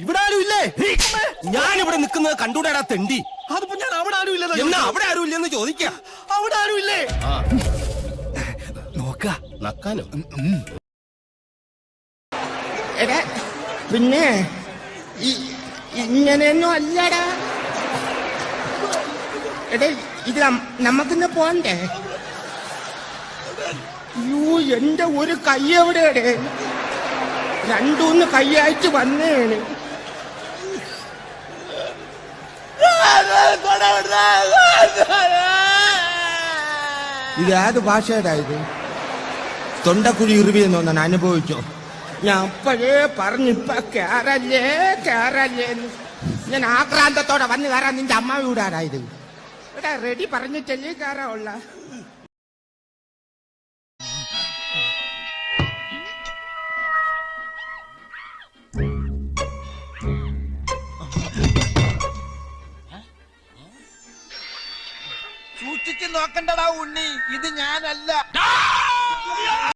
ഇവിടെ ആരും ഇല്ലേ ഞാൻ ഇവിടെ നിൽക്കുന്നത് കണ്ടൂടാടാ തെണ്ടി. അതിപ്പോ ഞാൻ അവിടെ ആരും ഇല്ലെന്നാ എന്നാ അവിടെ ആരും ഇല്ലെന്ന് ചോദിക്ക. അവിടെ ആരും ഇല്ലേ നോക്ക. നക്കാനോ? എടാ പിന്നെ ഇങ്ങനെയൊന്നും അല്ലടാ. എടാ ഇത് നമുക്കിന്ന് പോണ്ടേ? യൂ എന്റെ ഒരു കൈ എവിടെയുടെ? രണ്ടൂന്ന് കൈ അയച്ചു വന്നേണ്. ഇത് ഏത് ഭാഷയുടെ ഇത് തൊണ്ടക്കുഴി എന്ന് ഞാൻ അനുഭവിച്ചോ? ഞാൻ അപ്പോഴേ പറഞ്ഞിപ്പ കേറല്ലേ കേറല്ലേ. ഞാൻ ആക്രാന്തത്തോടെ വന്ന് കയറാൻ നിന്റെ അമ്മ വീടാരായത് ഇവിടെ റെഡി പറഞ്ഞിട്ടല്ലേ കയറാനുള്ള സൂക്ഷിച്ച് നോക്കണ്ടടാ ഉണ്ണി. ഇത് ഞാനല്ല.